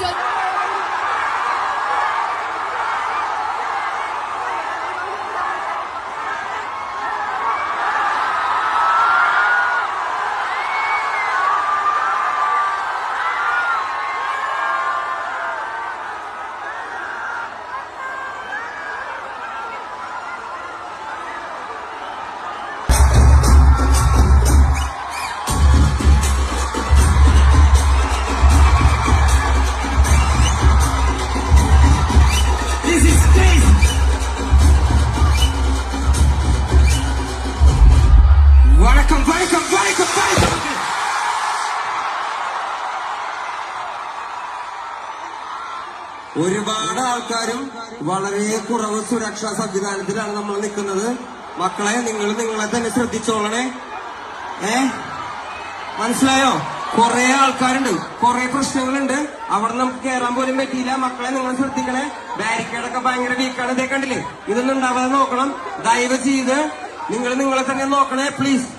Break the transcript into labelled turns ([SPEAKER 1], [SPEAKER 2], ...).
[SPEAKER 1] Johnson. ഒരുപാട് ആൾക്കാരും വളരെ കുറവ് സുരക്ഷാ സംവിധാനത്തിലാണ് നമ്മൾ നിൽക്കുന്നത്. മക്കളെ നിങ്ങൾ നിങ്ങളെ തന്നെ ശ്രദ്ധിച്ചോളണേ. ഏ? മനസ്സിലായോ? കുറെ ആൾക്കാരുണ്ട്. കുറെ പ്രശ്നങ്ങളുണ്ട്. അവിടെ നമുക്ക് കയറാൻ പോലും പറ്റിയില്ല. മക്കളെ നിങ്ങൾ ശ്രദ്ധിക്കണേ. ബാരിക്കേഡൊക്കെ ഭയങ്കര വീക്കാണ് ഇതേ കണ്ടില്ലേ? ഇതൊന്നും ഉണ്ടാവാതെ നോക്കണം. ദയവ് ചെയ്ത് നിങ്ങൾ നിങ്ങളെ തന്നെ നോക്കണേ പ്ലീസ്